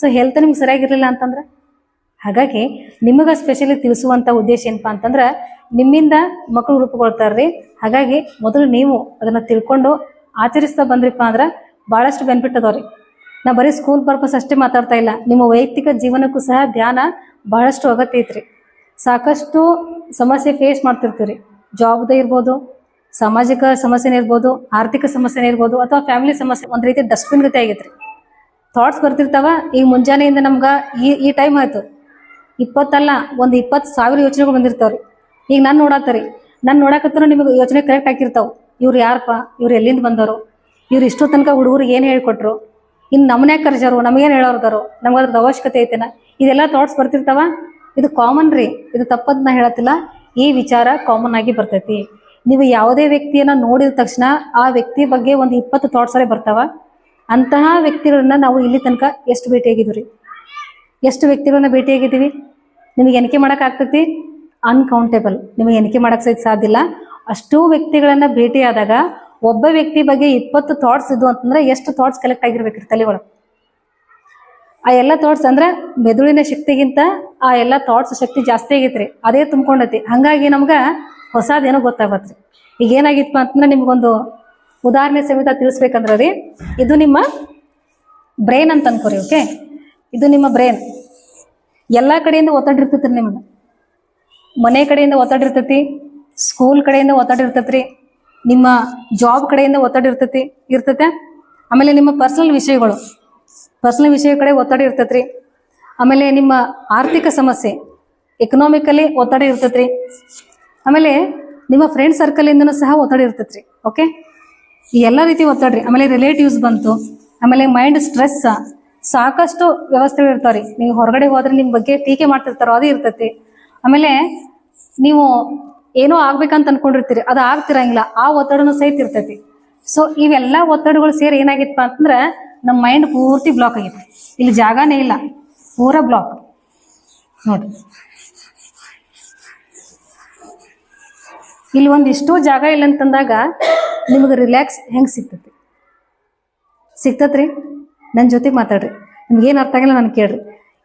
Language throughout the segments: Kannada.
ಸೊ ಹೆಲ್ತ್ ನಿಮ್ಗೆ ಸರಿಯಾಗಿರಲಿಲ್ಲ ಅಂತಂದ್ರೆ? ಹಾಗಾಗಿ ನಿಮಗೆ ಸ್ಪೆಷಲಿ ತಿಳಿಸುವಂತ ಉದ್ದೇಶ ಏನಪ್ಪಾ ಅಂತಂದ್ರೆ, ನಿಮ್ಮಿಂದ ಮಕ್ಕಳು ರೂಪುಗೊಳ್ತಾರ್ರಿ. ಹಾಗಾಗಿ ಮೊದಲು ನೀವು ಅದನ್ನ ತಿಳ್ಕೊಂಡು ಆಚರಿಸ್ತಾ ಬಂದ್ರಿಪ್ಪ ಅಂದ್ರೆ ಬಹಳಷ್ಟು ಬೆನಿಫಿಟ್ ಅದಾವ್ರಿ. ನಾ ಬರೀ ಸ್ಕೂಲ್ ಪರ್ಪಸ್ ಅಷ್ಟೇ ಮಾತಾಡ್ತಾ ಇಲ್ಲ. ನಿಮ್ಮ ವೈಯಕ್ತಿಕ ಜೀವನಕ್ಕೂ ಸಹ ಧ್ಯಾನ ಬಹಳಷ್ಟು ಅಗತ್ಯ ಐತ್ರಿ. ಸಾಕಷ್ಟು ಸಮಸ್ಯೆ ಫೇಸ್ ಮಾಡ್ತಿರ್ತೀವಿ ಜಾಬ್ದ ಇರ್ಬೋದು, ಸಾಮಾಜಿಕ ಸಮಸ್ಯೆನೇ ಇರ್ಬೋದು, ಆರ್ಥಿಕ ಸಮಸ್ಯೆನೇ ಇರ್ಬೋದು, ಅಥವಾ ಫ್ಯಾಮಿಲಿ ಸಮಸ್ಯೆ ಒಂದು ರೀತಿ ಡಸ್ಟ್ಬಿನ್ ಗತಿ ಆಗೈತ್ರಿ. ಥಾಟ್ಸ್ ಬರ್ತಿರ್ತಾವ. ಈಗ ಮುಂಜಾನೆಯಿಂದ ನಮ್ಗ ಈ ಈ ಟೈಮ್ ಆಯ್ತು. ಇಪ್ಪತ್ತಲ್ಲ, ಒಂದು ಇಪ್ಪತ್ತು ಸಾವಿರ ಯೋಚನೆಗಳು ಬಂದಿರ್ತಾವ್ರಿ. ಈಗ ನಾನು ನೋಡತ್ತರಿ ನಾನು ನೋಡಕತ್ರ ನಿಮಗೆ ಯೋಚನೆ ಕರೆಕ್ಟ್ ಆಗಿರ್ತಾವೆ. ಇವ್ರು ಯಾರಪ್ಪ ಇವ್ರು ಎಲ್ಲಿಂದ ಬಂದವರು? ಇವ್ರು ಇಷ್ಟು ತನಕ ಹುಡುಗರಿಗೆ ಏನು ಹೇಳ್ಕೊಟ್ರು? ಇನ್ನು ನಮ್ಮನ್ಯಾಗ ಕರ್ಜಾರು ನಮಗೇನು ಹೇಳೋರ್ದಾರು ನಮ್ಗೆ ಅದ್ರದ್ದು ಅವಶ್ಯಕತೆ ಐತೆನ? ಇದೆಲ್ಲ ಥಾಟ್ಸ್ ಬರ್ತಿರ್ತಾವ. ಇದು ಕಾಮನ್ ರೀ. ಇದು ತಪ್ಪದ್ ನಾ ಹೇಳತ್ತಿಲ್ಲ. ಈ ವಿಚಾರ ಕಾಮನ್ ಆಗಿ ಬರ್ತೈತಿ. ನೀವು ಯಾವುದೇ ವ್ಯಕ್ತಿಯನ್ನ ನೋಡಿದ ತಕ್ಷಣ ಆ ವ್ಯಕ್ತಿ ಬಗ್ಗೆ ಒಂದು ಇಪ್ಪತ್ತು ಥಾಟ್ಸ್ ಬರ್ತಾವ. ಅಂತಹ ವ್ಯಕ್ತಿಗಳನ್ನ ನಾವು ಇಲ್ಲಿ ತನಕ ಎಷ್ಟು ಭೇಟಿಯಾಗಿದ್ವಿ ಎಷ್ಟು ವ್ಯಕ್ತಿಗಳನ್ನ ಭೇಟಿಯಾಗಿದ್ದೀವಿ ನಿಮಗೆ ಎಣಿಕೆ ಮಾಡಕ್ ಆಗ್ತೈತಿ? ಅನ್ಕೌಂಟೇಬಲ್ ನಿಮಗೆ ಎಣಿಕೆ ಮಾಡಕ್ ಸಹಿತ ಸಾಧ್ಯ ಇಲ್ಲ. ಅಷ್ಟೂ ವ್ಯಕ್ತಿಗಳನ್ನ ಭೇಟಿಯಾದಾಗ ಒಬ್ಬ ವ್ಯಕ್ತಿ ಬಗ್ಗೆ ಇಪ್ಪತ್ತು ಥಾಟ್ಸ್ ಇದ್ವು ಅಂತಂದ್ರೆ ಎಷ್ಟು ಥಾಟ್ಸ್ ಕಲೆಕ್ಟ್ ಆಗಿರ್ಬೇಕ್ರಿ ತಲೆ ಒಳಗೆ ಆ ಎಲ್ಲ ಥಾಟ್ಸ್ ಅಂದ್ರೆ ಮೆದುಳಿನ ಶಕ್ತಿಗಿಂತ ಆ ಎಲ್ಲ ಥಾಟ್ಸ್ ಶಕ್ತಿ ಜಾಸ್ತಿ ಆಗೈತ್ರಿ ಅದೇ ತುಂಬ್ಕೊಂಡೈತಿ. ಹಂಗಾಗಿ ನಮ್ಗೆ ಹೊಸದೇನೋ ಗೊತ್ತಾಗತ್ರಿ ಈಗ ಏನಾಗಿತ್ತು ಅಂತಂದ್ರೆ ನಿಮ್ಗೊಂದು ಉದಾಹರಣೆ ಸಮೇತ ತಿಳಿಸ್ಬೇಕಂದ್ರೆ ರೀ, ಇದು ನಿಮ್ಮ ಬ್ರೈನ್ ಅಂತ ಅನ್ಕೋರಿ ಓಕೆ ಇದು ನಿಮ್ಮ ಬ್ರೈನ್ ಎಲ್ಲ ಕಡೆಯಿಂದ ಒತ್ತಡ ರೀ ಮನೆ ಕಡೆಯಿಂದ ಒತ್ತಡ ಇರ್ತೈತಿ ಸ್ಕೂಲ್ ಕಡೆಯಿಂದ ಒತ್ತಡ ನಿಮ್ಮ ಜಾಬ್ ಕಡೆಯಿಂದ ಒತ್ತಡ ಇರ್ತೈತಿ ಆಮೇಲೆ ನಿಮ್ಮ ಪರ್ಸನಲ್ ವಿಷಯಗಳು. ಪರ್ಸನಲ್ ವಿಷಯ ಕಡೆ ಒತ್ತಡ ಇರ್ತೈತ್ರಿ. ಆಮೇಲೆ ನಿಮ್ಮ ಆರ್ಥಿಕ ಸಮಸ್ಯೆ ಎಕನಾಮಿಕಲಿ ಒತ್ತಡ ಇರ್ತೈತ್ರಿ. ಆಮೇಲೆ ನಿಮ್ಮ ಫ್ರೆಂಡ್ ಸರ್ಕಲಿಂದನೂ ಸಹ ಒತ್ತಡ ಇರ್ತೈತ್ರಿ ಓಕೆ ಈ ಎಲ್ಲ ರೀತಿ ಒತ್ತಡ ರೀ ಆಮೇಲೆ ರಿಲೇಟಿವ್ಸ್ ಬಂತು. ಆಮೇಲೆ ಮೈಂಡ್ ಸ್ಟ್ರೆಸ್ ಸಾಕಷ್ಟು ವ್ಯವಸ್ಥೆಗಳು ಇರ್ತಾವ್ರಿ. ನೀವು ಹೊರಗಡೆ ಹೋದ್ರೆ ನಿಮ್ಮ ಬಗ್ಗೆ ಟೀಕೆ ಮಾಡ್ತಿರ್ತಾರೋ ಅದೇ ಇರ್ತೈತಿ. ಆಮೇಲೆ ನೀವು ಏನೋ ಆಗ್ಬೇಕಂತ ಅನ್ಕೊಂಡಿರ್ತೀರಿ. ಅದು ಆಗ್ತಿರಂಗಿಲ್ಲ. ಆ ಒತ್ತಡನೂ ಸಹಿತ ಇರ್ತೈತಿ. ಸೊ ಇವೆಲ್ಲ ಒತ್ತಡಗಳು ಸೇರಿ ಏನಾಗಿತ್ತಪ್ಪ ಅಂತಂದ್ರೆ ನಮ್ಮ ಮೈಂಡ್ ಪೂರ್ತಿ ಬ್ಲಾಕ್ ಆಗಿತ್ತು. ಇಲ್ಲಿ ಜಾಗನೇ ಇಲ್ಲ. ಪೂರ ಬ್ಲಾಕ್ ನೋಡ್ರಿ. ಇಲ್ಲಿ ಒಂದಿಷ್ಟು ಜಾಗ ಇಲ್ಲ ಅಂತಂದಾಗ ನಿಮಗೆ ರಿಲ್ಯಾಕ್ಸ್ ಹೆಂಗ್ ಸಿಗ್ತೈತಿ? ಸಿಗ್ತತ್ರಿ? ನನ್ನ ಜೊತೆ ಮಾತಾಡ್ರಿ. ನಿಮ್ಗೆ ಏನು ಅರ್ಥ ಆಗಿಲ್ಲ ನಾನು ಕೇಳ್ರಿ.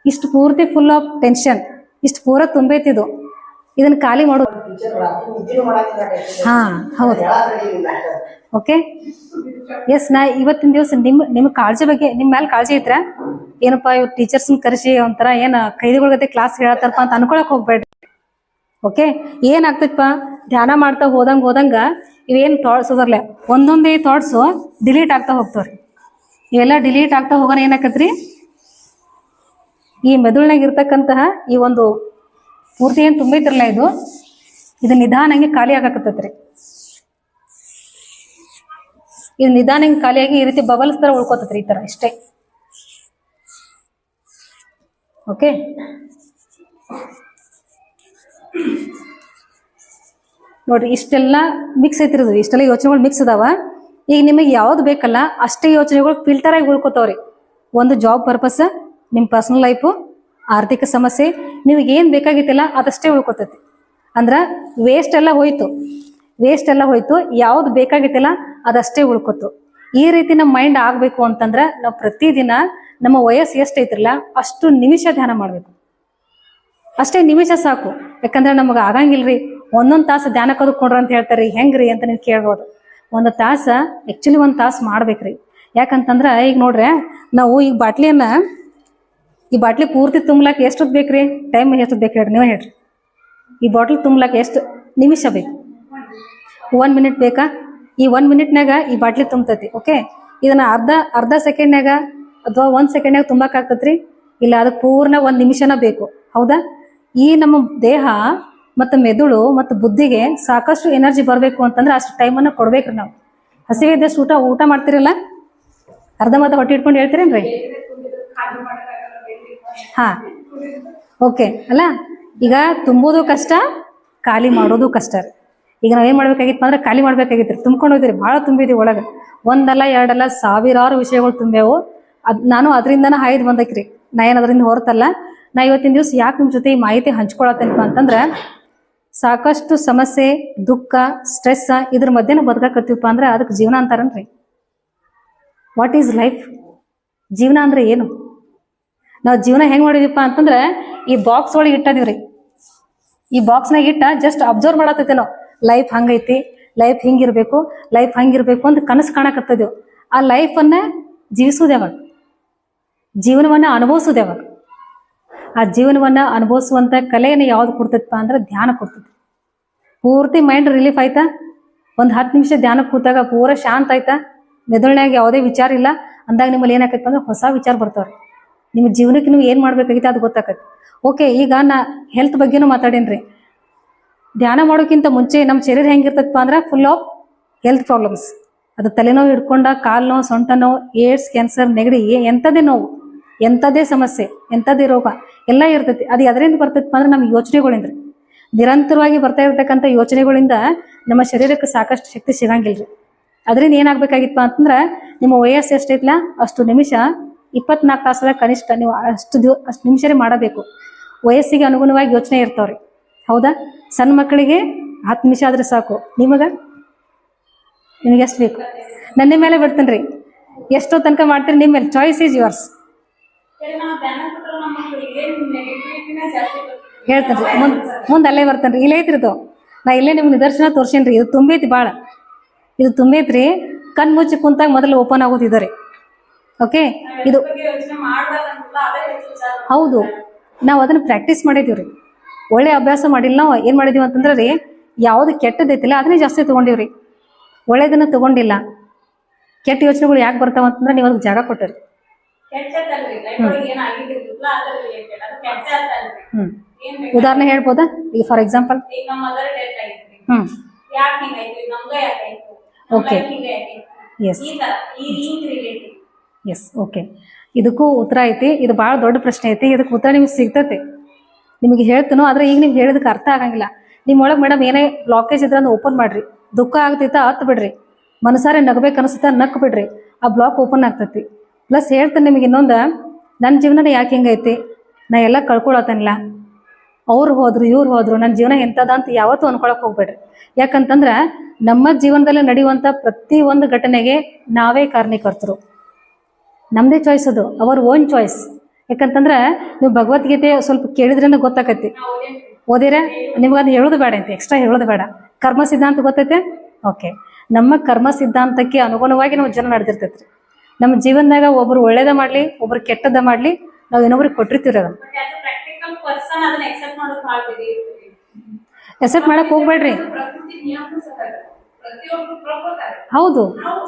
ಇಷ್ಟು ಪೂರ್ತಿ ಫುಲ್ ಆಫ್ ಟೆನ್ಷನ್ ಇಷ್ಟು ಪೂರ ತುಂಬೈತಿದು ಇದನ್ನ ಖಾಲಿ ಮಾಡು. ಹಾ, ಹೌದು. ಓಕೆ ಎಸ್ ನಾ ಇವತ್ತಿನ ದಿವಸ ನಿಮ್ಮ ನಿಮ್ಮ ಕಾಳಜಿ ಬಗ್ಗೆ ನಿಮ್ಮ ಮೇಲೆ ಕಾಳಜಿ ಐತ್ರ? ಏನಪ್ಪಾ ಇವ್ ಟೀಚರ್ಸ್ನ ಕರೆಸಿ ಒಂಥರ ಏನು ಜೊತೆ ಕ್ಲಾಸ್ ಹೇಳ್ತಾರಪ್ಪ ಅಂತ ಅನ್ಕೊಳಕ್ ಹೋಗ್ಬೇಡ್ರಿ. ಓಕೆ ಏನಾಗ್ತೈತಪ್ಪ ಧ್ಯಾನ ಮಾಡ್ತಾ ಹೋದಂಗೆ ಹೋದಂಗ ಇವೇನ್ ಥಾಟ್ಸ್ ಅದರ್ಲೆ ಒಂದೊಂದೇ ಥಾಟ್ಸು ಡಿಲೀಟ್ ಆಗ್ತಾ ಹೋಗ್ತಾವ್ರಿ. ಇವೆಲ್ಲ ಡಿಲೀಟ್ ಆಗ್ತಾ ಹೋಗೋಣ ಏನಾಕತ್ರಿ? ಈ ಮೆದುಳಿನಾಗ ಇರ್ತಕ್ಕಂತಹ ಈ ಒಂದು ಪೂರ್ತಿ ಏನ್ ತುಂಬೈತಿರಲ್ಲ ಇದು ಇದು ನಿಧಾನಂಗೆ ಖಾಲಿ ಆಗಾಕತ್ತೈತ್ರಿ. ಇದು ನಿಧಾನಂಗೆ ಖಾಲಿಯಾಗಿ ಈ ರೀತಿ ಬಬಲ್ಸ್ ತರ ಉಳ್ಕೋತತ್ರಿ ಈ ತರ ಇಷ್ಟೇ. ಓಕೆ ನೋಡ್ರಿ, ಇಷ್ಟೆಲ್ಲ ಮಿಕ್ಸ್ ಐತಿರೋದು ಇಷ್ಟೆಲ್ಲ ಯೋಚನೆಗಳು ಮಿಕ್ಸ್ ಅದಾವ ಈಗ ನಿಮಗೆ ಯಾವ್ದು ಬೇಕಲ್ಲ, ಅಷ್ಟೇ ಯೋಚನೆಗಳು ಫಿಲ್ಟರ್ ಆಗಿ ಉಳ್ಕೋತಾವ್ರಿ. ಒಂದು ಜಾಬ್ ಪರ್ಪಸ್ ನಿಮ್ಮ ಪರ್ಸನಲ್ ಲೈಫು ಆರ್ಥಿಕ ಸಮಸ್ಯೆ, ನಿಮಗೆ ಏನ್ ಬೇಕಾಗಿತ್ತಲ್ಲ ಅದಷ್ಟೇ ಉಳ್ಕೋತೈತಿ. ಅಂದ್ರ ವೇಸ್ಟ್ ಎಲ್ಲ ಹೋಯ್ತು. ವೇಸ್ಟ್ ಎಲ್ಲ ಹೋಯ್ತು, ಯಾವ್ದು ಬೇಕಾಗಿತ್ತಲ್ಲ ಅದಷ್ಟೇ ಉಳ್ಕೋತು. ಈ ರೀತಿ ನಮ್ಮ ಮೈಂಡ್ ಆಗ್ಬೇಕು ಅಂತಂದ್ರ ನಾವು ಪ್ರತಿದಿನ ನಮ್ಮ ವಯಸ್ಸು ಎಷ್ಟೈತ್ರಲ್ಲ, ಅಷ್ಟು ನಿಮಿಷ ಧ್ಯಾನ ಮಾಡ್ಬೇಕು. ಅಷ್ಟೇ ನಿಮಿಷ ಸಾಕು. ಯಾಕಂದ್ರೆ ನಮಗೆ ಆಗಂಗಿಲ್ರಿ. ಒಂದೊಂದ್ ತಾಸು ಧ್ಯಾನ ಕದ್ಕೊಂಡ್ರ ಅಂತ ಹೇಳ್ತಾರ್ರಿ. ಹೆಂಗ್ರಿ ಅಂತ ನೀವು ಕೇಳ್ಬೋದು. ಒಂದು ತಾಸ ಆಕ್ಚುಲಿ ಒಂದು ತಾಸು ಮಾಡ್ಬೇಕ್ರಿ. ಯಾಕಂತಂದ್ರ ಈಗ ನೋಡ್ರಿ, ನಾವು ಈಗ ಬಾಟ್ಲಿಯನ್ನ, ಈ ಬಾಟ್ಲಿ ಪೂರ್ತಿ ತುಂಬ್ಲಾಕ್ ಎಷ್ಟೊತ್ತು ಬೇಕ್ರಿ? ಟೈಮ್ ಎಷ್ಟೊತ್ತು ಬೇಕು ಹೇಳ್ರಿ, ನೀವೇ ಹೇಳ್ರಿ. ಈ ಬಾಟ್ಲಿ ತುಂಬ್ಲಾಕ್ ಎಷ್ಟು ನಿಮಿಷ ಬೇಕು? ಒನ್ ಮಿನಿಟ್ ಬೇಕಾ? ಈ ಒನ್ ಮಿನಿಟ್ನಾಗ ಈ ಬಾಟ್ಲಿ ತುಂಬತೈತಿ, ಓಕೆ? ಇದನ್ನ ಅರ್ಧ ಅರ್ಧ ಸೆಕೆಂಡ್ನಾಗ ಅಥವಾ ಒಂದ್ ಸೆಕೆಂಡ್ನಾಗ ತುಂಬಾಕ್ ಆಗ್ತತ್ರಿ? ಇಲ್ಲ ಅದಕ್ಕೆ ಪೂರ್ಣ ಒಂದ್ ನಿಮಿಷನ ಬೇಕು. ಹೌದಾ? ಈ ನಮ್ಮ ದೇಹ ಮತ್ತು ಮೆದುಳು ಮತ್ತು ಬುದ್ಧಿಗೆ ಸಾಕಷ್ಟು ಎನರ್ಜಿ ಬರಬೇಕು ಅಂತಂದ್ರೆ ಅಷ್ಟು ಟೈಮನ್ನು ಕೊಡ್ಬೇಕ್ರಿ ನಾವು. ಹಸಿವೆ ಇದ್ದಷ್ಟು ಊಟ ಊಟ ಮಾಡ್ತಿರಲ್ಲ? ಅರ್ಧ ಮರ್ಧ ಹೊಟ್ಟೆ ಇಟ್ಕೊಂಡು ಹೇಳ್ತೀರೇನ್ರಿ? ಹಾ, ಓಕೆ. ಅಲ್ಲ, ಈಗ ತುಂಬೋದು ಕಷ್ಟ, ಖಾಲಿ ಮಾಡೋದು ಕಷ್ಟ ರೀ. ಈಗ ನಾವೇನ್ ಮಾಡ್ಬೇಕಾಗಿತ್ತು ಅಂದ್ರೆ ಖಾಲಿ ಮಾಡ್ಬೇಕಾಗಿತ್ತು ತುಂಬ್ಕೊಂಡು ಹೋಗ್ತೀರಿ ಭಾಳ ತುಂಬಿದೀವಿ ಒಳಗೆ. ಒಂದಲ್ಲ, ಎರಡಲ್ಲ, ಸಾವಿರಾರು ವಿಷಯಗಳು ತುಂಬ್ಯಾವು. ಅದ್ ನಾನು ಅದರಿಂದನ ಹಾಯ್ದು ಬಂದಕ್ರಿ. ನಾ ಏನು ಅದರಿಂದ ಹೊರತಲ್ಲ? ನಾ ಇವತ್ತಿನ ದಿವಸ ಯಾಕೆ ನಿಮ್ಮ ಜೊತೆ ಈ ಮಾಹಿತಿ ಹಂಚ್ಕೊಳತ್ತೇನಪ್ಪ ಅಂತಂದ್ರೆ ಸಾಕಷ್ಟು ಸಮಸ್ಯೆ, ದುಃಖ ಸ್ಟ್ರೆಸ್ ಇದ್ರ ಮಧ್ಯೆ ಬದುಕಾಕತ್ತೀವಪ್ಪ ಅಂದ್ರೆ ಅದಕ್ಕೆ ಜೀವನ ಅಂತಾರನ್ರಿ? ವಾಟ್ ಈಸ್ ಲೈಫ್ ಜೀವನ ಅಂದ್ರೆ ಏನು? ನಾವು ಜೀವನ ಹೆಂಗ್ ಮಾಡಿದೀವಪ್ಪ ಅಂತಂದ್ರೆ ಈ ಬಾಕ್ಸ್ ಒಳಗೆ ಇಟ್ಟದಿವ್ರಿ. ಈ ಬಾಕ್ಸ್ನಾಗ ಇಟ್ಟ ಜಸ್ಟ್ ಅಬ್ಸರ್ವ್ ಮಾಡತ್ತೈತೆ ನಾವು. ಲೈಫ್ ಹಂಗೈತಿ ಲೈಫ್ ಹಿಂಗಿರ್ಬೇಕು ಲೈಫ್ ಹಂಗಿರ್ಬೇಕು ಅಂತ ಕನಸು ಕಾಣಕತ್ತದೇವು. ಆ ಲೈಫನ್ನ ಜೀವಿಸೋದು ಯಾವಾಗ? ಜೀವನವನ್ನ ಅನುಭವಿಸೋದು ಯಾವಾಗ? ಆ ಜೀವನವನ್ನ ಅನುಭವಿಸುವಂತ ಕಲೆಯನ್ನು ಯಾವ್ದು ಕೊಡ್ತೈತಪ್ಪ ಅಂದ್ರೆ ಧ್ಯಾನ ಕೊಡ್ತೈತಿ. ಪೂರ್ತಿ ಮೈಂಡ್ ರಿಲೀಫ್ ಆಯ್ತಾ? ಒಂದ್ ಹತ್ತು ನಿಮಿಷ ಧ್ಯಾನ ಕೂತಾಗ ಪೂರ ಶಾಂತ ಆಯ್ತಾ? ಮೆದುಳಿನಾಗ ಯಾವುದೇ ವಿಚಾರ ಇಲ್ಲ. ಅಂದಾಗ ನಿಮ್ಮಲ್ಲಿ ಏನಾಕೈತೆ ಅಂದ್ರೆ ಹೊಸ ವಿಚಾರ ಬರ್ತಾವ್ರಿ. ನಿಮ್ಮ ಜೀವನಕ್ಕೆ ನೀವು ಏನ್ ಮಾಡ್ಬೇಕಾಗಿತ್ತು ಅದು ಗೊತ್ತಾಕೈತಿ. ಓಕೆ, ಈಗ ನಾ ಹೆಲ್ತ್ ಬಗ್ಗೆನೂ ಮಾತಾಡೇನ್ರಿ. ಧ್ಯಾನ ಮಾಡೋಕ್ಕಿಂತ ಮುಂಚೆ ನಮ್ಮ ಶರೀರ ಹೆಂಗಿರ್ತೈತಪ್ಪ ಅಂದ್ರೆ ಫುಲ್ ಆಫ್ ಹೆಲ್ತ್ ಪ್ರಾಬ್ಲಮ್ಸ್ ಅದು ತಲೆನೋವು ಹಿಡ್ಕೊಂಡ ಕಾಲು ನೋವು ಸೊಂಟ ನೋವು ಏಡ್ಸ್, ಕ್ಯಾನ್ಸರ್, ನೆಗಡಿ ಎಂಥದೇ ನೋವು. ಎಂಥದೇ ಸಮಸ್ಯೆ, ಎಂಥದ್ದೇ ರೋಗ ಎಲ್ಲ ಇರ್ತೈತಿ. ಅದು ಅದರಿಂದ ಬರ್ತೈತಿ ಅಂದ್ರೆ ನಮ್ಮ ಯೋಚನೆಗಳಿಂದ. ನಿರಂತರವಾಗಿ ಬರ್ತಾ ಇರತಕ್ಕಂಥ ಯೋಚನೆಗಳಿಂದ ನಮ್ಮ ಶರೀರಕ್ಕೆ ಸಾಕಷ್ಟು ಶಕ್ತಿ ಸಿಗಂಗಿಲ್ರಿ. ಅದರಿಂದ ಏನಾಗಬೇಕಾಗಿತ್ತು ಅಂತಂದ್ರೆ ನಿಮ್ಮ ವಯಸ್ಸು ಎಷ್ಟೈತ್ಲ? ಅಷ್ಟು ನಿಮಿಷ ಇಪ್ಪತ್ನಾಲ್ಕು ತಾಸದ ಕನಿಷ್ಠ ನೀವು ಅಷ್ಟು ದಿವ, ಅಷ್ಟು ನಿಮಿಷರೇ ಮಾಡಬೇಕು. ವಯಸ್ಸಿಗೆ ಅನುಗುಣವಾಗಿ ಯೋಚನೆ ಇರ್ತಾವ್ರಿ. ಹೌದಾ? ಸಣ್ಣ ಮಕ್ಕಳಿಗೆ ಹತ್ತು ನಿಮಿಷ ಆದ್ರೆ ಸಾಕು. ನಿಮಗ? ನಿಮಗೆ ಎಷ್ಟು ಬೇಕು? ನನ್ನ ಮೇಲೆ ಬಿಡ್ತೇನೆ ರೀ ಎಷ್ಟೋ ತನಕ ಮಾಡ್ತೀರಿ, ನಿಮ್ಮ ಮೇಲೆ. ಚಾಯ್ಸ್ ಈಸ್ ಯುವರ್ಸ್ ಹೇಳ್ತೇನೆ ರೀ ಮುಂದೆ ಮುಂದೆ ಅಲ್ಲೇ ಬರ್ತೇನೆ ರೀ. ಇಲ್ಲೇ ಐತ್ರಿ ಇದು. ನಾ ಇಲ್ಲೇ ನಿಮ್ಗೆ ನಿದರ್ಶನ ತೋರ್ಸೇನ್ರಿ ಇದು ತುಂಬೈತಿ ಭಾಳ ಇದು ತುಂಬೈತ್ರಿ ಕಣ್ ಮುಚ್ಚಿ ಕುಂತಾಗ ಮೊದಲು ಓಪನ್ ಆಗೋದಿದೆ ಓಕೆ? ಇದು ಹೌದು. ನಾವು ಅದನ್ನ ಪ್ರಾಕ್ಟೀಸ್ ಮಾಡಿದೀವಿ ರೀ ಒಳ್ಳೆ ಅಭ್ಯಾಸ ಮಾಡಿಲ್ಲ ನಾವು ಏನು ಮಾಡಿದೀವಿ ಅಂತಂದ್ರೆ ರೀ ಯಾವ್ದು ಕೆಟ್ಟದೈತಿಲ್ಲ ಅದನ್ನೇ ಜಾಸ್ತಿ ತೊಗೊಂಡಿವ್ರಿ. ಒಳ್ಳೇದನ್ನ ತಗೊಂಡಿಲ್ಲ. ಕೆಟ್ಟ ಯೋಚನೆಗಳು ಯಾಕೆ ಬರ್ತಾವಂತಂದ್ರೆ ನೀವು ಅದಕ್ಕೆ ಜಾಗ ಕೊಟ್ಟಿರಿ. ಉದಾಹರಣೆ ಹೇಳ್ಬೋದಾ? ಈಗ for example Okay. Yes yes okay ಇದಕ್ಕೂ ಉತ್ತರ ಐತಿ. ಇದು ಭಾಳ ದೊಡ್ಡ ಪ್ರಶ್ನೆ ಐತಿ. ಇದಕ್ಕೆ ಉತ್ತರ ನಿಮ್ಗೆ ಸಿಗ್ತೈತಿ. ನಿಮಗೆ ಹೇಳ್ತೀನೋ ಆದ್ರೆ ಈಗ ನಿಮ್ಗೆ ಹೇಳಿದಕ್ಕೆ ಅರ್ಥ ಆಗಂಗಿಲ್ಲ. ನಿಮ್ಮೊಳಗೆ ಮೇಡಮ್ ಏನೇ ಬ್ಲಾಕೇಜ್ ಇದ್ರೆ ಓಪನ್ ಮಾಡ್ರಿ. ದುಃಖ ಆಗ್ತೈತ ಹತ್ ಬಿಡ್ರಿ. ಮನಸಾರೆ ನಗಬೇಕು ಅನಿಸುತ್ತ ನಕ್ ಬಿಡ್ರಿ. ಆ ಬ್ಲಾಕ್ ಓಪನ್ ಆಗ್ತೈತಿ. ಪ್ಲಸ್ ಹೇಳ್ತೇನೆ ನಿಮಗೆ ಇನ್ನೊಂದು ನನ್ನ ಜೀವನ ಯಾಕೆ ಹಿಂಗೈತಿ ನಾ ಎಲ್ಲ ಕಳ್ಕೊಳತನಿಲ್ಲ ಅವ್ರು ಹೋದ್ರು, ಇವ್ರು ಹೋದ್ರು ನನ್ನ ಜೀವನ ಎಂಥದ ಅಂತ ಯಾವತ್ತೂ ಅನ್ಕೊಳಕ್ ಹೋಗ್ಬೇಡ್ರಿ. ಯಾಕಂತಂದ್ರೆ ನಮ್ಮ ಜೀವನದಲ್ಲಿ ನಡೆಯುವಂತ ಪ್ರತಿ ಒಂದು ಘಟನೆಗೆ ನಾವೇ ಕಾರಣೀಕರ್ತರು. ನಮ್ದೇ ಚಾಯ್ಸ್ ಅದು ಅವರ್ ಓನ್ ಚಾಯ್ಸ್ ಯಾಕಂತಂದ್ರೆ ನೀವು ಭಗವದ್ಗೀತೆ ಸ್ವಲ್ಪ ಕೇಳಿದ್ರಿಂದ ಗೊತ್ತಾಕತಿ. ಓದಿರ, ನಿಮ್ಗೆ ಅದು ಹೇಳೋದು ಬೇಡ ಅಂತ ಎಕ್ಸ್ಟ್ರಾ ಹೇಳೋದು ಬೇಡ. ಕರ್ಮ ಸಿದ್ಧಾಂತ ಗೊತ್ತೈತೆ? ಓಕೆ ನಮ್ಮ ಕರ್ಮ ಸಿದ್ಧಾಂತಕ್ಕೆ ಅನುಗುಣವಾಗಿ ನಾವು ಜನ ನಡೆದಿರ್ತೈತ್ರಿ. ನಮ್ಮ ಜೀವನದಾಗ ಒಬ್ರು ಒಳ್ಳೇದ ಮಾಡ್ಲಿ ಒಬ್ರು ಕೆಟ್ಟದ ಮಾಡ್ಲಿ ನಾವು ಇನ್ನೊಬ್ರಿಗೆ ಕೊಟ್ಟಿರ್ತೀವಿ ಅದನ್ನ. ಬಟ್ ಪ್ರಾಕ್ಟಿಕಲ್ ಪರ್ಸನ್ ಅದನ್ನ ಎಕ್ಸೆಪ್ಟ್ ಮಾಡಕ್ ಹೋಗ್ಬೇಡ್ರಿ. ಹೌದು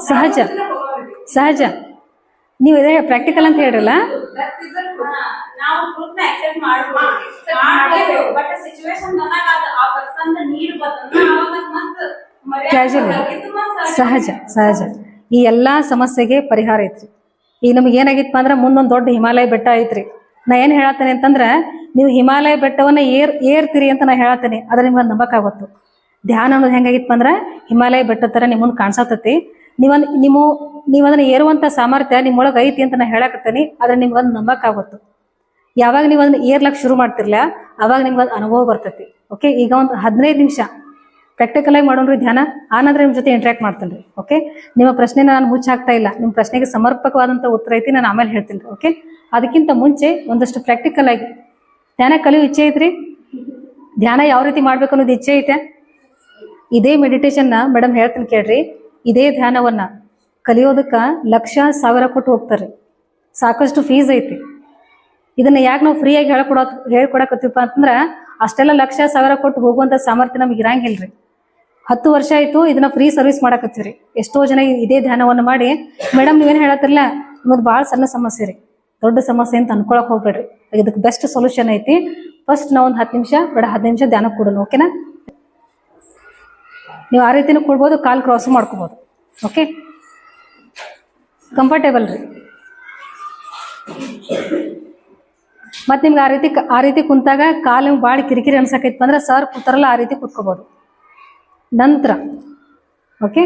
ಸಹಜ. ಸಹಜ. ನೀವು ಇದೇ ಪ್ರಾಕ್ಟಿಕಲ್ ಅಂತ ಹೇಳ್ರಲ್ಲ? ಸಹಜ ಸಹಜ. ಈ ಎಲ್ಲಾ ಸಮಸ್ಯೆಗೆ ಪರಿಹಾರ ಐತ್ರಿ. ಈಗ ನಮ್ಗೆ ಏನಾಗಿತ್ತು ಅಂದ್ರೆ ಮುಂದೊಂದು ದೊಡ್ಡ ಹಿಮಾಲಯ ಬೆಟ್ಟ ಐತ್ರಿ. ನಾ ಏನ್ ಹೇಳತ್ತೇನೆ ಅಂತಂದ್ರೆ ನೀವು ಹಿಮಾಲಯ ಬೆಟ್ಟವನ್ನ ಏರ್, ಏರ್ತೀರಿ ಅಂತ ನಾ ಹೇಳತ್ತೇನೆ. ಅದ್ರ ನಿಮ್ಗೆ ನಂಬಕ್ಕಾಗತ್ತು ಧ್ಯಾನ ಅನ್ನೋದು ಹೆಂಗಾಗಿತ್ತಪ್ಪ ಅಂದ್ರೆ ಹಿಮಾಲಯ ಬೆಟ್ಟ ತರ ನಿಮ್ ಮುಂದೆ ಕಾಣಿಸತೈತಿ ನೀವೊಂದು ನಿಮ್ಮ, ನೀವು ಅದನ್ನ ಏರುವಂತ ಸಾಮರ್ಥ್ಯ ನಿಮ್ಮೊಳಗೆ ಐತಿ ಅಂತ ನಾ ಹೇಳಕತ್ತೇನೆ. ಆದ್ರೆ ನಿಮ್ಗೆ ಅದು ನಂಬಕ್ಕಾಗತ್ತು ಯಾವಾಗ ನೀವು ಅದನ್ನ ಏರ್ಲಕ್ ಶುರು ಮಾಡ್ತಿರ್ಲ, ಅವಾಗ ನಿಮ್ಗೆ ಅದು ಅನುಭವ ಬರ್ತೈತಿ. ಓಕೆ ಈಗ ಒಂದು ಹದಿನೈದು ನಿಮಿಷ. ಪ್ರಾಕ್ಟಿಕಲ್ ಆಗಿ ಮಾಡೋಣ್ರಿ ಧ್ಯಾನ. ಆನಂದ್ರೆ ನಿಮ್ಮ ಜೊತೆ ಇಂಟ್ರಾಕ್ಟ್ ಮಾಡ್ತೇನೆ ರೀ ಓಕೆ ನಿಮ್ಮ ಪ್ರಶ್ನೆ ನಾನು ಮುಚ್ಚಾಕ್ತಾ ಇಲ್ಲ. ನಿಮ್ಮ ಪ್ರಶ್ನೆಗೆ ಸಮರ್ಪಕವಾದಂಥ ಉತ್ತರ ಐತಿ ನಾನು ಆಮೇಲೆ ಹೇಳ್ತೀನಿ ರೀ ಓಕೆ ಅದಕ್ಕಿಂತ ಮುಂಚೆ ಒಂದಷ್ಟು ಪ್ರಾಕ್ಟಿಕಲ್ ಆಗಿ. ಧ್ಯಾನ ಕಲಿಯೋ ಇಚ್ಛೆ ಐತ್ರಿ? ಧ್ಯಾನ ಯಾವ ರೀತಿ ಮಾಡ್ಬೇಕು ಅನ್ನೋದು ಇಚ್ಛೆ ಐತೆ? ಇದೇ ಮೆಡಿಟೇಷನ್ನ ಮೇಡಮ್ ಹೇಳ್ತೀನಿ ಕೇಳ್ರಿ. ಇದೇ ಧ್ಯಾನವನ್ನ ಕಲಿಯೋದಕ್ಕ ಲಕ್ಷ ಸಾವಿರ ಕೊಟ್ಟು ಹೋಗ್ತಾರೆ ಸಾಕಷ್ಟು ಫೀಸ್ ಐತಿ. ಇದನ್ನ ಯಾಕೆ ನಾವು ಫ್ರೀಯಾಗಿ ಹೇಳ್ಕೊಡೋ ಹೇಳ್ಕೊಡಕತ್ತೀವಪ್ಪ ಅಂತಂದ್ರೆ ಅಷ್ಟೆಲ್ಲ ಲಕ್ಷ ಸಾವಿರ ಕೊಟ್ಟು ಹೋಗುವಂತ ಸಾಮರ್ಥ್ಯ ನಮ್ಗೆ ಇರಂಗಿಲ್ರಿ. ಹತ್ತು ವರ್ಷ ಆಯ್ತು ಇದನ್ನ ಫ್ರೀ ಸರ್ವಿಸ್ ಮಾಡಕತ್ತೀರಿ. ಎಷ್ಟೋ ಜನ ಇದೇ ಧ್ಯಾನವನ್ನು ಮಾಡಿ ಮೇಡಮ್ ನೀವೇನ್ ಹೇಳತ್ತಿರಲ್ಲ? ನಿಮ್ಮದು ಭಾಳ ಸಣ್ಣ ಸಮಸ್ಯೆ ರೀ. ದೊಡ್ಡ ಸಮಸ್ಯೆ ಅಂತ ಅನ್ಕೊಳಕ್ ಹೋಗ್ಬೇಡ್ರಿ. ಇದಕ್ಕೆ ಬೆಸ್ಟ್ ಸೊಲ್ಯೂಷನ್ ಐತಿ. ಫಸ್ಟ್ ನಾವು ಒಂದು ಹತ್ತು ನಿಮಿಷ, ಬೇಡ ಹತ್ತು ನಿಮಿಷ ಧ್ಯಾನ ಕೊಡೋಣ ಓಕೆನಾ ನೀವು ಆ ರೀತಿನೂ ಕೊಡ್ಬೋದು, ಕಾಲ್ ಕ್ರಾಸ್ ಮಾಡ್ಕೋಬೋದು ಓಕೆ ಕಂಫರ್ಟೇಬಲ್ ರೀ. ಮತ್ತೆ ನಿಮ್ಗೆ ಆ ರೀತಿ ಆ ರೀತಿ ಕುಂತಾಗ ಕಾಲು ಭಾಳ ಕಿರಿಕಿರಿ ಅನ್ಸಕೈತಿ ಅಂದ್ರೆ ಸರ್ ಕೂತಾರಲ್ಲ ಆ ರೀತಿ ಕೂತ್ಕೋಬೋದು. ನಂತರ. ಓಕೆ